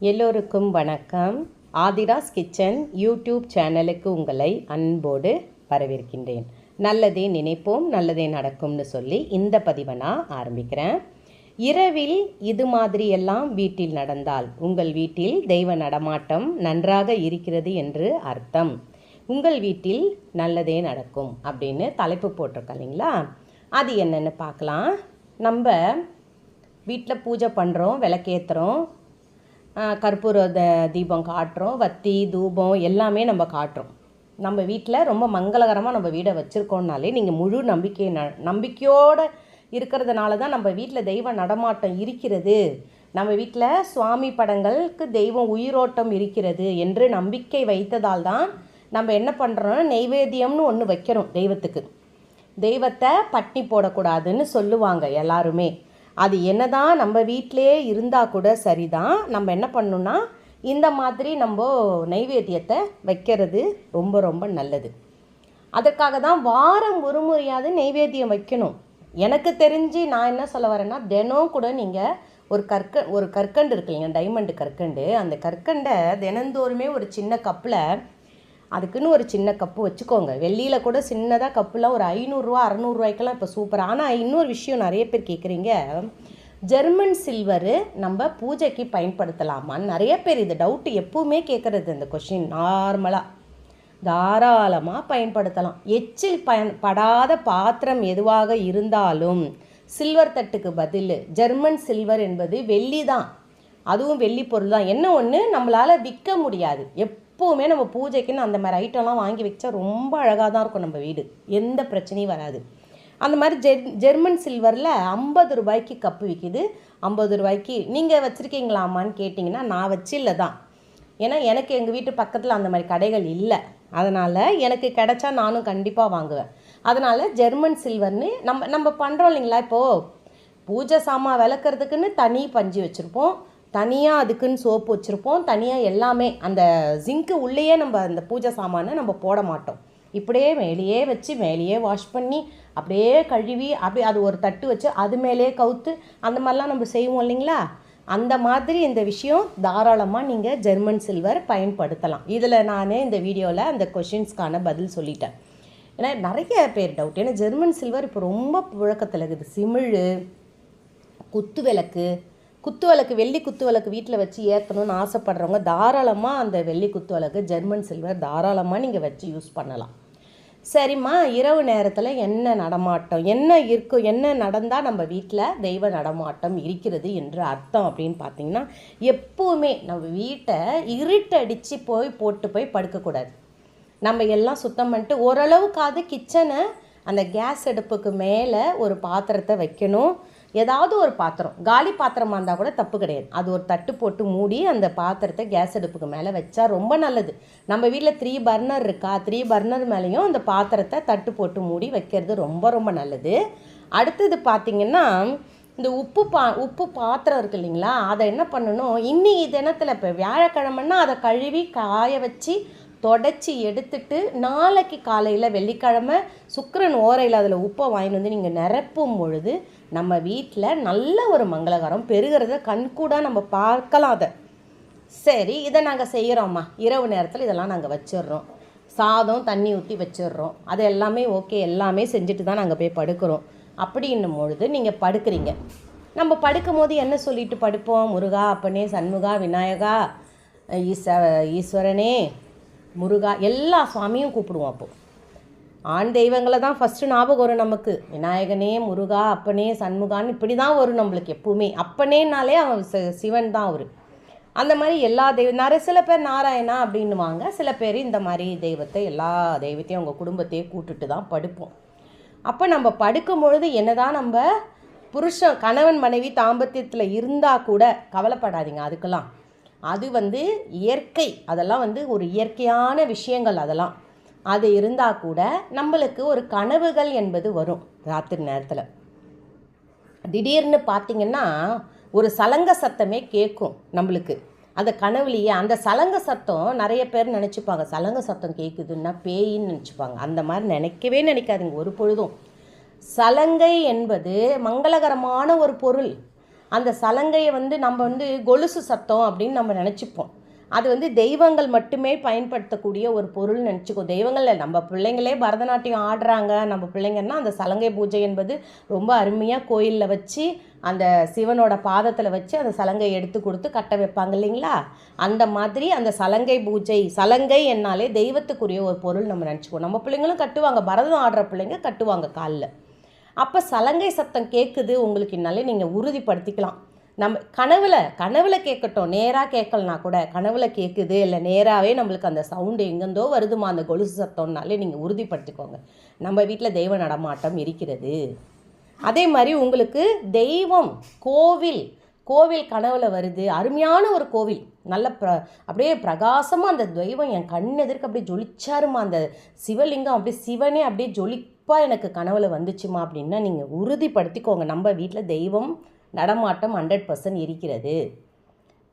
எல்லோருக்கும் வணக்கம். Aadhira's kitchen YouTube சேனலுக்கு உங்களை அன்போடு வரவேற்கின்றேன். நல்லதே நினைப்போம் நல்லதே நடக்கும்னு சொல்லி இந்த பதிவை நான் ஆரம்பிக்கிறேன். இரவில் இது மாதிரியெல்லாம் வீட்டில் நடந்தால் உங்கள் வீட்டில் தெய்வ நடமாட்டம் நன்றாக இருக்கிறது என்று அர்த்தம். உங்கள் வீட்டில் நல்லதே நடக்கும் அப்படின்னு தலைப்பு போட்டிருக்கோம் இல்லைங்களா? அது என்னென்னு பார்க்கலாம். நம்ம வீட்டில் பூஜை பண்ணுறோம் விளக்கேற்றுறோம் கற்பூர த தீபம் காட்டுறோம் வத்தி தூபம் எல்லாமே நம்ம காட்டுறோம். நம்ம வீட்டில் ரொம்ப மங்களகரமாக நம்ம வீடை வச்சுருக்கோம்னாலே நீங்கள் முழு நம்பிக்கை ந நம்பிக்கையோடு இருக்கிறதுனால தான் நம்ம வீட்டில் தெய்வ நடமாட்டம் இருக்கிறது. நம்ம வீட்டில் சுவாமி படங்களுக்கு தெய்வம் உயிரோட்டம் இருக்கிறது என்று நம்பிக்கை வைத்ததால் தான் நம்ம என்ன பண்ணுறோம் நெய்வேத்தியம்னு ஒன்று வைக்கிறோம் தெய்வத்துக்கு. தெய்வத்தை பட்னி போடக்கூடாதுன்னு சொல்லுவாங்க எல்லாருமே. அது என்னதான் நம்ம வீட்டிலே இருந்தால் கூட சரிதான். நம்ம என்ன பண்ணணுன்னா இந்த மாதிரி நம்ம நைவேத்தியத்தை வைக்கிறது ரொம்ப ரொம்ப நல்லது. அதற்காக தான் வாரம் ஒரு முறையாவது நைவேத்தியம் வைக்கணும். எனக்கு தெரிஞ்சு நான் என்ன சொல்ல வரேன்னா தினம் கூட நீங்கள் ஒரு கற்க ஒரு கற்கண்டு இருக்கு இல்லைங்க டைமண்டு கற்கண்டு. அந்த கற்கண்டை தினந்தோறுமே ஒரு சின்ன கப்பில் அதுக்குன்னு ஒரு சின்ன கப்பு வச்சுக்கோங்க. வெள்ளியில் கூட சின்னதாக கப்புலாம் ஒரு ஐநூறுரூவா அறநூறுவாய்க்கெல்லாம் இப்போ சூப்பர் ஆனால் இன்னொரு விஷயம் நிறைய பேர் கேட்குறீங்க ஜெர்மன் சில்வரு நம்ம பூஜைக்கு பயன்படுத்தலாமான்னு நிறைய பேர் இது டவுட்டு எப்பவுமே கேட்குறது இந்த கொஷின் நார்மலாக தாராளமாக பயன்படுத்தலாம். எச்சில் பயன் படாத பாத்திரம் எதுவாக இருந்தாலும் சில்வர் தட்டுக்கு பதில் ஜெர்மன் சில்வர் என்பது வெள்ளி தான் அதுவும் வெள்ளி பொருள் தான் என்ன ஒன்று நம்மளால் விற்க முடியாது. எப் எப்போவுமே நம்ம பூஜைக்குன்னு அந்த மாதிரி ஐட்டம்லாம் வாங்கி வச்சா ரொம்ப அழகாக தான் இருக்கும் நம்ம வீடு. எந்த பிரச்சனையும் வராது. அந்த மாதிரி ஜெர் ஜெர்மன் சில்வரில் ஐம்பது ரூபாய்க்கு கப்பு விற்கிது ஐம்பது ரூபாய்க்கு நீங்கள் வச்சுருக்கீங்களாமான்னு கேட்டிங்கன்னா நான் வச்சு இல்லை தான். ஏன்னா எனக்கு எங்கள் வீட்டு பக்கத்தில் அந்த மாதிரி கடைகள் இல்லை. அதனால் எனக்கு கிடைச்சா நானும் கண்டிப்பாக வாங்குவேன். அதனால் ஜெர்மன் சில்வர்னு நம்ம நம்ம பண்ணுறோம் இல்லைங்களா இப்போது பூஜை சாமான் விளக்குறதுக்குன்னு தனி பஞ்சு வச்சுருப்போம். தனியாக அதுக்குன்னு சோப்பு வச்சுருப்போம். தனியாக எல்லாமே அந்த ஜிங்க்கு உள்ளேயே நம்ம அந்த பூஜை சாமானை நம்ம போட மாட்டோம். இப்படியே மேலேயே வச்சு மேலேயே வாஷ் பண்ணி அப்படியே கழுவி அப்படியே அது ஒரு தட்டு வச்சு அது மேலேயே கவுத்து அந்த மாதிரிலாம் நம்ம செய்வோம் இல்லைங்களா? அந்த மாதிரி இந்த விஷயம் தாராளமாக நீங்கள் ஜெர்மன் சில்வர் பயன்படுத்தலாம். இதில் நான் இந்த வீடியோவில் அந்த கொஷின்ஸ்க்கான பதில் சொல்லிட்டேன். ஏன்னா நிறைய பேர் டவுட் ஏன்னா ஜெர்மன் சில்வர் இப்போ ரொம்ப புழக்கத்தில் இருக்குது. சிமிழ் குத்து விளக்கு குத்து விளக்கு வெள்ளி குத்து விளக்கு வீட்டில் வச்சு ஏற்றணும்னு ஆசைப்படுறவங்க தாராளமாக அந்த வெள்ளி குத்து விளக்கு ஜெர்மன் சில்வர் தாராளமாக நீங்கள் வச்சு யூஸ் பண்ணலாம். சரிம்மா இரவு நேரத்தில் என்ன நடமாட்டம் என்ன இருக்கும் என்ன நடந்தால் நம்ம வீட்டில் தெய்வ நடமாட்டம் இருக்கிறது என்று அர்த்தம் அப்படின்னு பார்த்தீங்கன்னா எப்போவுமே நம்ம வீட்டை இருட்டடித்து போய் போட்டு போய் படுக்கக்கூடாது நம்ம எல்லாம் சுத்தம் பண்ணிட்டு ஓரளவுக்காவது கிச்சனை அந்த கேஸ் அடுப்புக்கு மேலே ஒரு பாத்திரத்தை வைக்கணும். ஏதாவது ஒரு பாத்திரம். காலி பாத்திரமாக இருந்தால் கூட தப்பு கிடையாது. அது ஒரு தட்டு போட்டு மூடி அந்த பாத்திரத்தை கேஸ் அடுப்புக்கு மேலே வச்சா ரொம்ப நல்லது. நம்ம வீட்டில் த்ரீ பர்னர் இருக்கா? த்ரீ பர்னர் மேலேயும் அந்த பாத்திரத்தை தட்டு போட்டு மூடி வைக்கிறது ரொம்ப ரொம்ப நல்லது. அடுத்தது பார்த்திங்கன்னா இந்த உப்பு பா உப்பு பாத்திரம் இருக்கு இல்லைங்களா? அதை என்ன பண்ணணும்? இன்னைக்கு தினத்தில் இப்போ வியாழக்கிழமைன்னா அதை கழுவி காய வச்சு தொடச்சி எடுத்துட்டு நாளைக்கு காலையில் வெள்ளிக்கிழமை சுக்கரன் ஓரையில் அதில் உப்பை வாங்கிட்டு வந்து நீங்கள் நிரப்பும் பொழுது நம்ம வீட்டில் நல்ல ஒரு மங்களகரம் பெருகிறத கண்கூடாக நம்ம பார்க்கலாம் அதை. சரி இதை நாங்கள் செய்கிறோம்மா இரவு நேரத்தில் இதெல்லாம் நாங்கள் வச்சிடுறோம் சாதம் தண்ணி ஊற்றி வச்சிடுறோம் அது எல்லாமே ஓகே. எல்லாமே செஞ்சுட்டு தான் நாங்கள் போய் படுக்கிறோம். அப்படின்னும் பொழுது நீங்கள் படுக்கிறீங்க. நம்ம படுக்கும் போது என்ன சொல்லிட்டு படுப்போம்? முருகா அப்பனே சண்முகா விநாயகா ஈச ஈஸ்வரனே முருகா எல்லா சுவாமியும் கூப்பிடுவோம் அப்போது ஆண் தெய்வங்களை தான் ஃபஸ்ட்டு ஞாபகம் வரும் நமக்கு. விநாயகனே முருகா அப்பனே சண்முகான்னு இப்படி தான் வரும் நம்மளுக்கு எப்பவுமே. அப்பனேனாலே அவன் சிவன் தான் அவர். அந்த மாதிரி எல்லா தெய்வ நிறைய சில பேர் நாராயணா அப்படின்னுவாங்க. சில பேர் இந்த மாதிரி தெய்வத்தை எல்லா தெய்வத்தையும் அவங்க குடும்பத்தையே கூட்டுட்டு தான் படுப்போம். அப்போ நம்ம படுக்கும் பொழுது என்னதான் நம்ம புருஷன் கணவன் மனைவி தாம்பத்தியத்தில் இருந்தால் கூட கவலைப்படாதீங்க அதுக்கெல்லாம். அது வந்து இயற்கை. அதெல்லாம் வந்து ஒரு இயற்கையான விஷயங்கள் அதெல்லாம். அது இருந்தால் கூட நம்மளுக்கு ஒரு கனவுகள் என்பது வரும் ராத்திரி நேரத்தில். திடீர்னு பார்த்திங்கன்னா ஒரு சலங்க சத்தமே கேட்கும் நம்மளுக்கு. அந்த கனவுலையே அந்த சலங்க சத்தம் நிறைய பேர் நினச்சிப்பாங்க. சலங்க சத்தம் கேட்குதுன்னா பேயின்னு நினச்சிப்பாங்க. அந்த மாதிரி நினைக்கவே நினைக்காதுங்க. ஒரு பொழுதும். சலங்கை என்பது மங்களகரமான ஒரு பொருள். அந்த சலங்கையை வந்து நம்ம வந்து கொலுசு சத்தம் அப்படின்னு நம்ம நினச்சிப்போம். அது வந்து தெய்வங்கள் மட்டுமே பயன்படுத்தக்கூடிய ஒரு பொருள் நினச்சிக்கோ. தெய்வங்கள் நம்ம பிள்ளைங்களே பரதநாட்டியம் ஆடுறாங்க. நம்ம பிள்ளைங்கன்னா அந்த சலங்கை பூஜை என்பது ரொம்ப அருமையாக கோயிலில் வச்சு அந்த சிவனோட பாதத்தில் வச்சு அந்த சலங்கை எடுத்து கொடுத்து கட்ட வைப்பாங்க இல்லைங்களா? அந்த மாதிரி அந்த சலங்கை பூஜை சலங்கை என்னாலே தெய்வத்துக்குரிய ஒரு பொருள் நம்ம நினச்சிக்கோ. நம்ம பிள்ளைங்களும் கட்டுவாங்க. பரதம் ஆடுற பிள்ளைங்க கட்டுவாங்க காலில். அப்போ சலங்கை சத்தம் கேட்குது உங்களுக்கு என்னாலே நீங்கள் உறுதிப்படுத்திக்கலாம். நம்ம கனவில் கனவில் கேட்கட்டும். நேராக கேட்கலனா கூட கனவில் கேட்குது இல்லை நேராகவே நம்மளுக்கு அந்த சவுண்டு எங்கேருந்தோ வருதுமா அந்த கொலுசு சத்தம்னாலே நீங்கள் உறுதிப்படுத்திக்கோங்க. நம்ம வீட்டில் தெய்வ நடமாட்டம் இருக்கிறது. அதே மாதிரி உங்களுக்கு தெய்வம் கோவில் கோவில் கனவில் வருது. அருமையான ஒரு கோவில். நல்ல ப்ர அப்படியே பிரகாசமாக அந்த தெய்வம் என் கண் எதிர்க்க அப்படியே ஜொலிச்சாருமா அந்த சிவலிங்கம் அப்படியே சிவனே அப்படியே ஜொலிப்பாக எனக்கு கனவில் வந்துச்சுமா அப்படின்னா நீங்கள் உறுதிப்படுத்திக்கோங்க. நம்ம வீட்டில் தெய்வம் நடமாட்டம் ஹண்ட்ரட் பர்சன்ட் இருக்கிறது.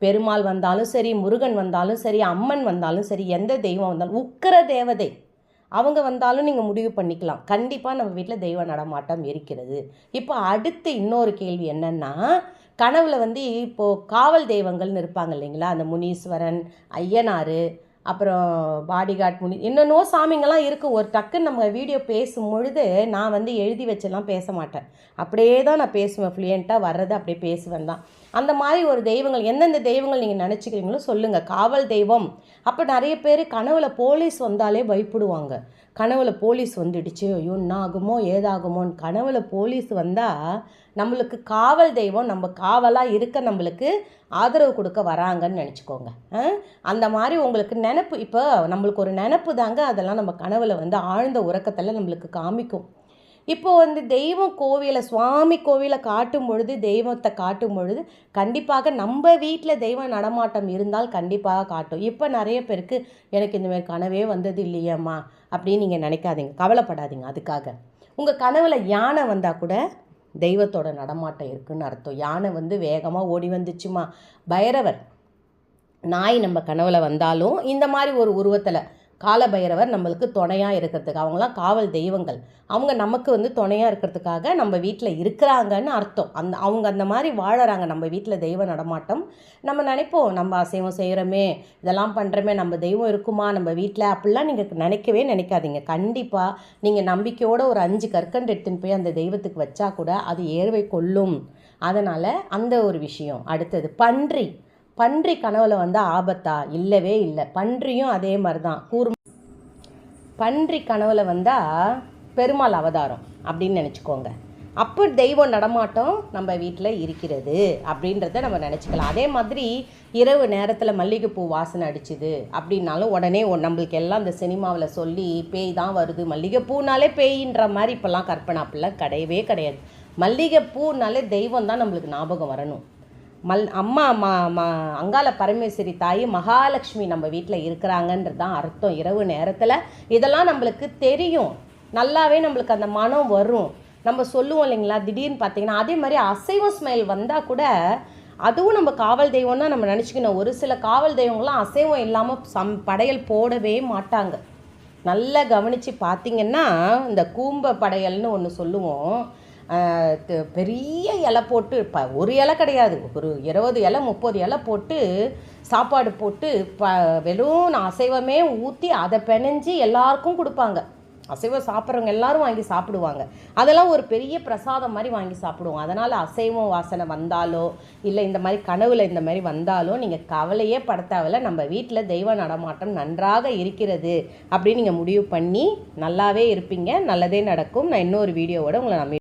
பெருமாள் வந்தாலும் சரி முருகன் வந்தாலும் சரி அம்மன் வந்தாலும் சரி எந்த தெய்வம் வந்தாலும் உக்கர தேவதை. அவங்க வந்தாலும் நீங்கள் முடிவு பண்ணிக்கலாம். கண்டிப்பாக நம்ம வீட்டில் தெய்வ நடமாட்டம் இருக்கிறது. இப்போ அடுத்து இன்னொரு கேள்வி என்னென்னா கனவில் வந்து இப்போது காவல் தெய்வங்கள்னு இருப்பாங்க இல்லைங்களா? அந்த முனீஸ்வரன் ஐயனார் அப்புறம் பாடிகார்ட் முனி என்னென்னோ சாமிங்கெல்லாம் இருக்குது ஒரு டக்குன்னு நம்ம வீடியோ பேசும் பொழுது நான் வந்து எழுதி வச்செல்லாம் பேச மாட்டேன். அப்படியே தான் நான் பேசுவேன். ஃப்ளூயண்ட்டாக வர்றது அப்படியே பேசுவேன் தான் அந்த மாதிரி ஒரு தெய்வங்கள் எந்தெந்த தெய்வங்கள் நீங்கள் நினச்சிக்கிறீங்களோ சொல்லுங்கள் காவல் தெய்வம். அப்போ நிறைய பேர் கனவுல போலீஸ் வந்தாலே பயப்படுவாங்க. கனவுல போலீஸ் வந்துடுச்சு ஐயோ என்ன ஆகுமோ ஏதாகுமோன்னு. கனவுல போலீஸ் வந்தால் நம்மளுக்கு காவல் தெய்வம் நம்ம காவலாக இருக்க நம்மளுக்கு ஆதரவு கொடுக்க வராங்கன்னு நினச்சிக்கோங்க. அந்த மாதிரி உங்களுக்கு நினப்பு இப்போ நம்மளுக்கு ஒரு நினப்பு தாங்க அதெல்லாம் நம்ம கனவுல வந்து ஆழ்ந்த உறக்கத்தில் நம்மளுக்கு காமிக்கும். இப்போ வந்து தெய்வம் கோவிலை சுவாமி கோவிலை காட்டும் பொழுது தெய்வத்தை காட்டும் பொழுது கண்டிப்பாக நம்ம வீட்டில் தெய்வ நடமாட்டம் இருந்தால் கண்டிப்பாக காட்டும். இப்போ நிறைய பேருக்கு எனக்கு இந்தமாரி கனவே வந்தது இல்லையம்மா அப்படின்னு நீங்கள் நினைக்காதீங்க. கவலைப்படாதீங்க அதுக்காக. உங்கள் கனவில் யானை வந்தால் கூட தெய்வத்தோட நடமாட்டம் இருக்குன்னு அர்த்தம். யானை வந்து வேகமாக ஓடி வந்துச்சுமா பைரவர் நாய் நம்ம கனவில் வந்தாலும் இந்த மாதிரி ஒரு உருவத்தில் காலபைரவர் நம்மளுக்கு துணையாக இருக்கிறதுக்கு அவங்களாம் காவல் தெய்வங்கள். அவங்க நமக்கு வந்து துணையாக இருக்கிறதுக்காக நம்ம வீட்டில் இருக்கிறாங்கன்னு அர்த்தம். அந்த அவங்க அந்த மாதிரி வாழறாங்க. நம்ம வீட்டில் தெய்வ நடமாட்டம். நம்ம நினைப்போம் நம்ம அசைவம் செய்கிறோமே இதெல்லாம் பண்ணுறோமே நம்ம தெய்வம் இருக்குமா நம்ம வீட்டில் அப்படிலாம் நீங்கள் நினைக்கவே நினைக்காதீங்க. கண்டிப்பாக நீங்கள் நம்பிக்கையோட ஒரு அஞ்சு கற்கண்டு எடுத்துன்னு போய் அந்த தெய்வத்துக்கு வச்சா கூட அது ஏர்வை கொள்ளும். அதனால் அந்த ஒரு விஷயம். அடுத்தது பன்றி. பன்றி கனவுல வந்து ஆபத்தா? இல்லவே இல்லை. பன்றியும் அதே மாதிரி தான் கூர் பன்றி கனவுல வந்தால் பெருமாள் அவதாரம் அப்படின்னு நினச்சிக்கோங்க. அப்போ தெய்வம் நடமாட்டம் நம்ம வீட்டில் இருக்கிறது அப்படின்றத நம்ம நினச்சிக்கலாம். அதே மாதிரி இரவு நேரத்தில் மல்லிகைப்பூ வாசனை அடிச்சுது அப்படின்னாலும் உடனே நம்மளுக்கு எல்லாம் இந்த சினிமாவில் சொல்லி பேய் தான் வருது. மல்லிகைப்பூனாலே பேயின்ற மாதிரி இப்போல்லாம் கற்பனை அப்படிலாம் கிடையவே கிடையாது. மல்லிகைப்பூனாலே தெய்வம் தான் நம்மளுக்கு ஞாபகம் வரணும். மல் அம்மா மா மா அங்காள பரமேஸ்வரி தாய் மகாலட்சுமி நம்ம வீட்டில் இருக்கிறாங்கன்றது தான் அர்த்தம். இரவு நேரத்தில் இதெல்லாம் நம்மளுக்கு தெரியும். நல்லாவே நம்மளுக்கு அந்த மனம் வரும். நம்ம சொல்லுவோம் இல்லைங்களா? திடீர்னு பார்த்தீங்கன்னா அதே மாதிரி அசைவம் ஸ்மெல் வந்தால் கூட அதுவும் நம்ம காவல் தெய்வம் தான் நம்ம நினச்சிக்கணும். ஒரு சில காவல் தெய்வங்கள்லாம் அசைவம் இல்லாமல் சம் படையல் போடவே மாட்டாங்க. நல்லா கவனித்து பார்த்தீங்கன்னா இந்த கூம்ப படையல்னு ஒன்று சொல்லுவோம். பெரிய இலை போட்டு ப ஒரு இலை கிடையாது. ஒரு இருபது இலை முப்பது இலை போட்டு சாப்பாடு போட்டு ப வெறும் நான் அசைவமே ஊற்றி அதை பிணைஞ்சு எல்லாருக்கும் கொடுப்பாங்க. அசைவம் சாப்பிட்றவங்க எல்லாரும் வாங்கி சாப்பிடுவாங்க. அதெல்லாம் ஒரு பெரிய பிரசாதம் மாதிரி வாங்கி சாப்பிடுவோம். அதனால் அசைவம் வாசனை வந்தாலோ இல்லை இந்த மாதிரி கனவுல இந்த மாதிரி வந்தாலோ நீங்கள் கவலையே படுத்தாவில் நம்ம வீட்டில் தெய்வ நடமாட்டம் நன்றாக இருக்கிறது அப்படின்னு நீங்கள் முடிவு பண்ணி நல்லாவே இருப்பீங்க. நல்லதே நடக்கும். நான் இன்னொரு வீடியோவோட உங்களை நம்பி